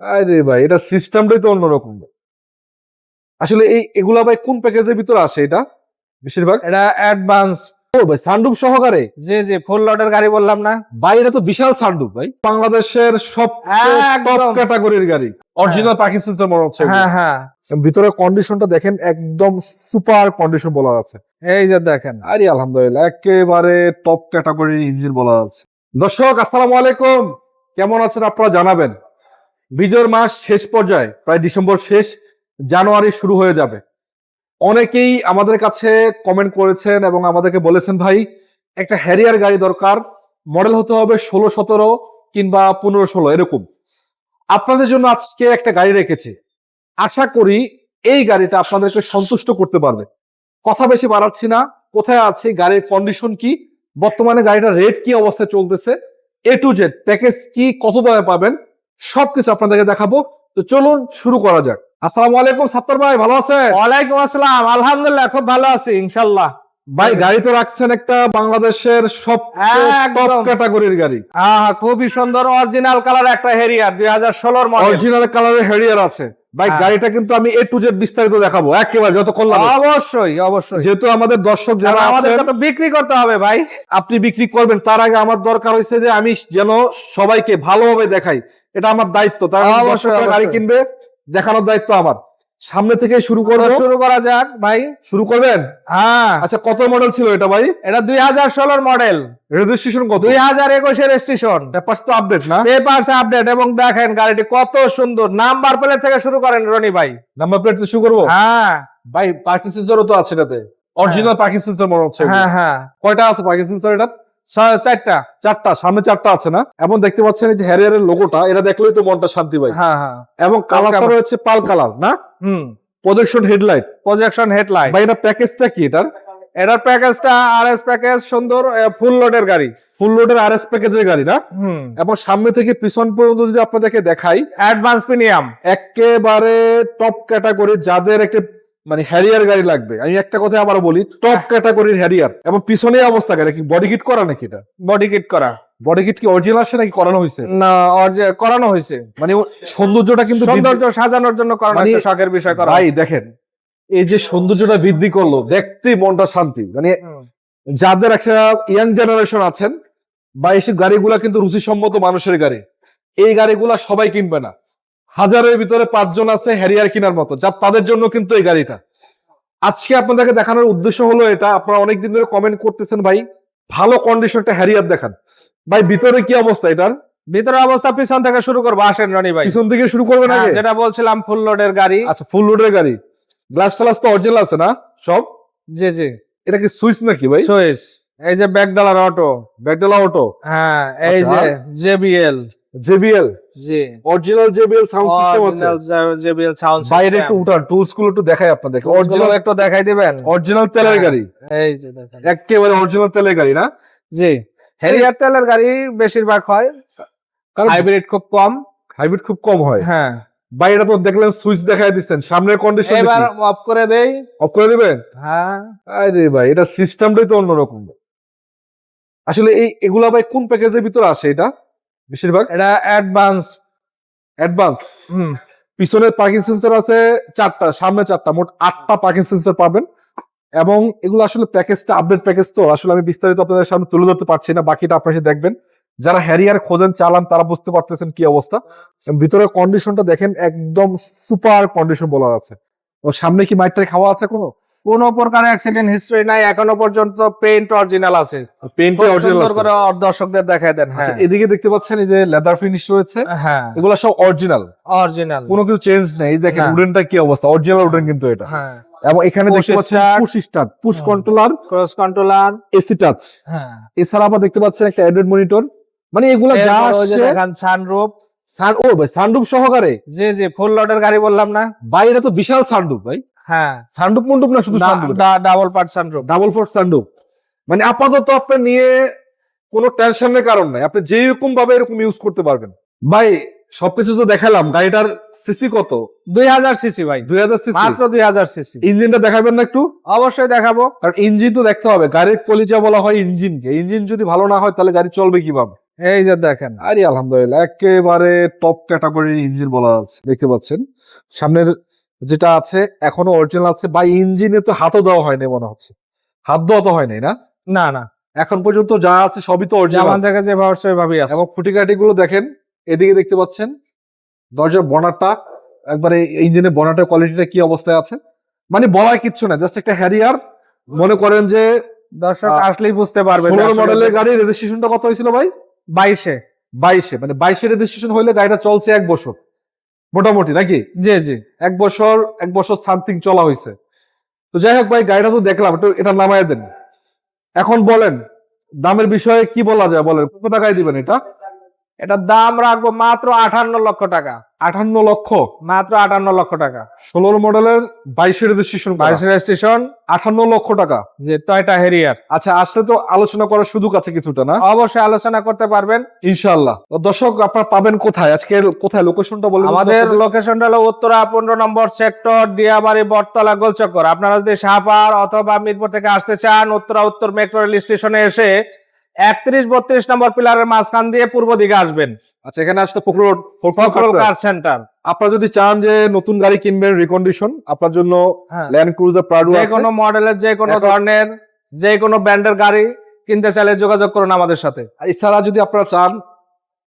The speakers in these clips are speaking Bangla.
আরে ভাই এটা সিস্টেমটাই তো অন্যরকম আসলে এই এগুলা ভাই কোন প্যাকেজের ভিতরে আসে এটা? বেশিরভাগ? এটা অ্যাডভান্স ভাই সহকারে? জি জি ফুল লটের গাড়ি বললাম না। ভাই এটা তো বিশাল সানরুফ ভাই। বাংলাদেশের সবচেয়ে টপ ক্যাটাগরির গাড়ি। অরিজিনাল পাকিস্তান মনে হচ্ছে হ্যাঁ হ্যাঁ। ভিতরে কন্ডিশনটা দেখেন একদম সুপার কন্ডিশন বলা আছে। এই যে দেখেন। আরে আলহামদুলিল্লাহ একেবারে টপ ক্যাটাগরির ইঞ্জিন বলা যাচ্ছে দর্শক আসসালামু আলাইকুম। কেমন আছেন আপনারা জানাবেন? বিজয়ের মাস শেষ পর্যায়ে, প্রায় ডিসেম্বর শেষ, জানুয়ারি শুরু হয়ে যাবে। অনেকেই আমাদের কাছে কমেন্ট করেছেন এবং আমাদেরকে বলেছেন, ভাই, একটা হ্যারিয়ার গাড়ি দরকার। মডেল হতে হবে ষোলো, সতেরো কিংবা পনেরো, ষোলো, এরকম। আপনাদের জন্য আজকে একটা গাড়ি রেখেছি। আশা করি এই গাড়িটা আপনাদেরকে সন্তুষ্ট করতে পারবে। কথা বেশি বাড়াচ্ছি না। কোথায় আছে? গাড়ির কন্ডিশন কি? বর্তমানে গাড়িটার রেট কি অবস্থায় চলতেছে? এ টু জেড প্যাকেজ কি? কত দামে পাবেন? সবকিছু আপনাদেরকে দেখাবো। তো চলুন, শুরু করা যাক। আসসালামু আলাইকুম সাত্তার ভাই, ভালো আছেন? ওয়ালাইকুম আসসালাম, আলহামদুলিল্লাহ, খুব ভালো আছি ইনশাল্লাহ ভাই গাড়ি তো রাখছেন একটা বাংলাদেশের সবচেয়ে টপ। ক্যাটাগরির গাড়ি। হ্যাঁ খুবই সুন্দর অরিজিনাল কালার একটা হেরিয়ার দুই হাজার ষোলোর মডেল অরিজিনাল কালারের হেরিয়ার আছে। ভাই হ্যাঁ। গাড়িটা কিন্তু আমি এ টু জেড বিস্তারিত দেখাবো। একেবারে যতক্ষণ লাগে অবশ্যই অবশ্যই। যেহেতু আমাদের দর্শক যারা আছেন আমাদেরকে তো বিক্রি করতে হবে ভাই। আপনি বিক্রি করবেন তার আগে আমার দরকার হয়েছে যে আমি যেন সবাইকে ভালোভাবে দেখাই। এটা আমার দায়িত্ব। তারা অবশ্যই, গাড়ি কিনবে দেখানোর দায়িত্ব আমার। সামনে থেকে শুরু করব। শুরু করা যাক ভাই। শুরু করবেন? হ্যাঁ। আচ্ছা কত মডেল ছিল এটা ভাই? এটা দুই হাজার ষোলোর মডেল রেজিস্ট্রেশন কত? দুই হাজার একুশের পেপারস তো আপডেট না? পেপারস আপডেট এবং দেখেন গাড়িটি কত সুন্দর। নাম্বার প্লেট থেকে শুরু করেন রনি ভাই। নাম্বার প্লেট শুরু করব? হ্যাঁ। ভাই পার্কিং সেন্সরও তো আছে এটাতে। অরিজিনাল পার্কিং সেন্সর মনে হচ্ছে হ্যাঁ হ্যাঁ। কয়টা আছে পার্কিং সেন্সর এটা চারটা চারটা সামনে চারটা আছে না? এবং দেখতে পাচ্ছেন এই যে হ্যারিয়ারের লোগোটা এটা দেখলেই তো মনটা শান্তি পাই হ্যাঁ হ্যাঁ। এবং কালারটা কালার। রয়েছে পাল কালার না? হুম। প্রজেকশন হেডলাইট প্রজেকশন হেডলাইট ভাই এটা প্যাকেজটা কি এটার? এটার প্যাকেজটা আর এস প্যাকেজ সুন্দর ফুল লোডের গাড়ি। ফুল লোডের আর এস প্যাকেজের গাড়ি না? এবং সামনে থেকে পিছন পর্যন্ত যদি আপনাদেরকে দেখাই অ্যাডভান্স প্রিমিয়াম একেবারে টপ ক্যাটাগরি যাদের একটা মানে হ্যারিয়ার গাড়ি লাগবে। আমি একটা কথা আবার বলি টপ ক্যাটাগরির হ্যারিয়ার। এবং পিছনে অবস্থা গাড়ি কি বডি কিট করা নাকি এটা? বডি কিট করা। বডি কিট কি অরিজিনাল আসে নাকি করানো হয়েছে? না করানো হয়েছে। মানে সৌন্দর্যটা কিন্তু সৌন্দর্য সাজানোর জন্য করানো মানে- হয়েছে শখের বিষয় করা ভাই দেখেন এই যে সৌন্দর্যটা বৃদ্ধি করল দেখতেই মনটা শান্তি। মানে যাদের একটা ইয়াং জেনারেশন আছেন বা এইসব গাড়িগুলা কিন্তু রুচিসম্মত মানুষের গাড়ি এই গাড়িগুলা সবাই কিনবে না। হাজারের ভিতরে পাঁচজন আছে হ্যারিয়ার কেনার মতো যা তাদের জন্য কিন্তু এই গাড়িটা। আজকে আপনাদেরকে দেখানোর উদ্দেশ্য হলো এটা আপনারা অনেকদিন ধরে কমেন্ট করতেছেন ভাই ভালো কন্ডিশন একটা হ্যারিয়ার দেখান। ভাই ভিতরে কি অবস্থা এটার? ভিতরে অবস্থা পিছন থেকে শুরু করব আসেন রনি ভাই। পিছন থেকে শুরু করবেন হ্যাঁ, আগে? যেটা বলছিলাম ফুল লোডের গাড়ি। আচ্ছা ফুল লোডের গাড়ি। গ্লাস টালাস তো অরিজিনাল আছে না? সব? জি জি। এটা কি সুইচ নাকি ভাই? সুইস এই যে ব্যাকডালার অটো ব্যাকডেলা অটো হ্যাঁ এই আচ্ছা। যে জেবিএল। জেবিএল। জি। অরিজিনাল জেবিএল সাউন্ড সিস্টেম আছে। জেবিএল সাউন্ড বাইরে একটু উঠান টুলসগুলো একটু দেখাই আপনাদেরকে। অরিজিনাল একটু দেখাই দিবেন? অরিজিনাল তেলের হ্যাঁ। গাড়ি। এই যে দেখেন। একেবারে অরিজিনাল তেলের গাড়ি না? জি। হেরিয়ার তেলের গাড়ি বেশিরভাগ হয়। কারণ হাইব্রিড খুব কম। হাইব্রিড খুব কম হয়। হ্যাঁ। বাইরে তো দেখলেন সুইচ দেখাই দিচ্ছেন। সামনের কন্ডিশন এবার অফ করে দেই। অফ করে দিবেন? হ্যাঁ। আরে ভাই এটা সিস্টেমটাই তো অন্যরকম। আসলে এই এগুলা ভাই কোন প্যাকেজের ভিতরে আসে এটা? বেশিরভাগ? এটা অ্যাডভান্স অ্যাডভান্স হুম। পিছনের পার্কিং সেন্সর আছে চারটা সামনে চারটা মোট আটটা পার্কিং সেন্সর পাবেন। এবং এগুলো আসলে প্যাকেজটা আপডেট প্যাকেজ তো আসলে আমি বিস্তারিত আপনাদের সামনে তুলে ধরতে পারছি না বাকিটা আপনারা দেখবেন। যারা হ্যারিয়ার খোঁজেন চালান তারা বুঝতে পারতেছেন কি অবস্থা। ভিতরের কন্ডিশনটা দেখেন একদম সুপার কন্ডিশন বলা আছে। ও সামনে কি মাইটটাই খাওয়া আছে কোনো? কোন প্রকার অ্যাক্সিডেন্ট হিস্ট্রি নাই এখনও পর্যন্ত পেইন্ট অরিজিনাল আছে। পেন্ট খুব সুন্দর করে দর্শকদের দেখায় দেন হ্যাঁ। এদিকে দেখতে পাচ্ছেন এই যে লেদার ফিনিশ রয়েছে। হ্যাঁ। এগুলো সব অরিজিনাল অরিজিনাল কোনো কিছু চেঞ্জ নেই। এই দেখেন। উডেনটা কি অবস্থা? অরিজিনাল উডেন কিন্তু এটা। হ্যাঁ। এবং এখানে দেখতে পাচ্ছেন push start push. Controller cross controller AC touch হ্যাঁ। এছাড়া আবার দেখতে পাচ্ছেন একটা অ্যাড্রয়েড মনিটর মানে এগুলো যা আসছে দেখান সানরুফ সান ও ভাই সানরুফ সহকারে? জি জি ফুল লটের গাড়ি বললাম না। ভাই এটা তো বিশাল সানরুফ ভাই। হ্যাঁ। সানরুফ মন্ডুপ না শুধু sunroof double part sunroof double four sunroof মানে আপাতত আপনি নিয়ে কোনো টেনশনের কারণ নাই। আপনি যে রকম ভাবে এরকম ইউজ করতে পারবেন। ভাই সবকিছু তো দেখালাম। গাড়িটার সিসি কত? দুই হাজার সিসি ভাই। দুই হাজার সিসি মাত্র দুই হাজার সিসি ইঞ্জিনটা দেখাবেন না একটু? অবশ্যই দেখাবো। কারণ ইঞ্জিন তো দেখতে হবে। গাড়ির কলিজা বলা হয় ইঞ্জিনকে ইঞ্জিন যদি ভালো না হয় তাহলে গাড়ি চলবে কীভাবে? এই যে দেখেন আরে আলহামদুলিল্লাহ একেবারে টপ ক্যাটাগরির ইঞ্জিন বলা যাচ্ছে দেখতে পাচ্ছেন? সামনের যেটা আছে এখনও অরিজিনাল আছে বা ইঞ্জিনে তো হাতও দেওয়া হয়নি মনে হচ্ছে। হাত দেওয়া তো হয়নি না? না না। এখন পর্যন্ত যা আছে সবই তো অরিজিনাল যেভাবে সেভাবেই আছে। এবং খুঁটিকাটি গুলো দেখেন এদিকে দেখতে পাচ্ছেন দরজার বনারটা একবারে ইঞ্জিনের বনাটের কোয়ালিটিটা কি অবস্থায় আছে? মানে বলার কিচ্ছু না জাস্ট একটা হ্যারিয়ার মনে করেন যে দর্শক আসলেই বুঝতে পারবে মডেলের গাড়ি রেজিস্ট্রেশনটা কত হয়েছিল ভাই? বাইশে বাইশে মানে বাইশে রেজিস্ট্রেশন হইলে গাড়িটা চলছে এক বছর মোটামুটি নাকি? জি জি। এক বছর এক বছর সামথিং চলা হয়েছে তো যাই হোক ভাই গাড়িটা তো দেখলাম একটু এটা নামায় দেন। এখন বলেন দামের বিষয়ে কি বলা যায় বলেন? কত টাকায় দিবেন এটা? এটার দাম রাখব মাত্র আটান্ন লক্ষ টাকা। আটান্ন লক্ষ? মাত্র আটান্ন লক্ষ টাকা। ষোলোর মডেলের বাইশে রেজিস্ট্রেশন বাইশ রেজিস্ট্রেশন আঠান্ন লক্ষ টাকা? যে টয়টা হেরিয়ার আচ্ছা আসলে তো আলোচনা করার সুযোগ আছে কিছুটা না? অবশ্যই আলোচনা করতে পারবেন। ইনশাল্লাহ দর্শক আপনারা পাবেন কোথায়? আজকে কোথায়? লোকেশনটা বলে আমাদের লোকেশনটা হলো উত্তরা পনেরো নম্বর সেক্টর দিয়াবাড়ি বটতলা গোলচক্কর। আপনারা যদি শাহপাড় অথবা মিরপুর থেকে আসতে চান উত্তরা উত্তর মেট্রো রেল স্টেশনে এসে একত্রিশ বত্রিশ নম্বর পিলারের মাঝখান দিয়ে পূর্ব দিকে আসবেন। আচ্ছা এখানে আসলে ফখরুল কার সেন্টার আপনারা যদি চান যে নতুন গাড়ি কিনবেন রিকন্ডিশন আপনার জন্য ল্যান্ড ক্রুজার প্রাডু যে কোনো মডেলের যে কোনো ধরনের যে কোনো ব্র্যান্ডের গাড়ি কিনতে চাইলে যোগাযোগ করুন আমাদের সাথে। আর এছাড়া যদি আপনারা চান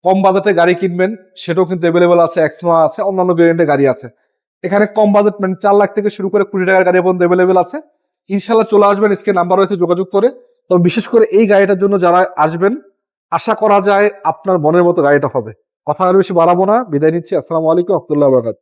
কম বাজেটে গাড়ি কিনবেন সেটাও কিন্তু অ্যাভেলেবল আছে এক্সমা আছে অন্যান্য ভেরিয়েন্টের গাড়ি আছে। এখানে কম বাজেট মানে চার লাখ থেকে শুরু করে কুড়ি টাকার গাড়ি পর্যন্ত অ্যাভেলেবেল আছে। ইনশাল্লাহ চলে আসবেন স্ক্রিন নাম্বার হয়তো যোগাযোগ করে। তো বিশেষ করে এই গাড়িটার জন্য যারা আসবেন, আশা করা যায় আপনার মনের মতো গাড়িটা হবে। কথা আর বেশি বাড়াবো না। বিদায় নিচ্ছি। আসসালামু আলাইকুম। আবদুল্লাহ বারাকাত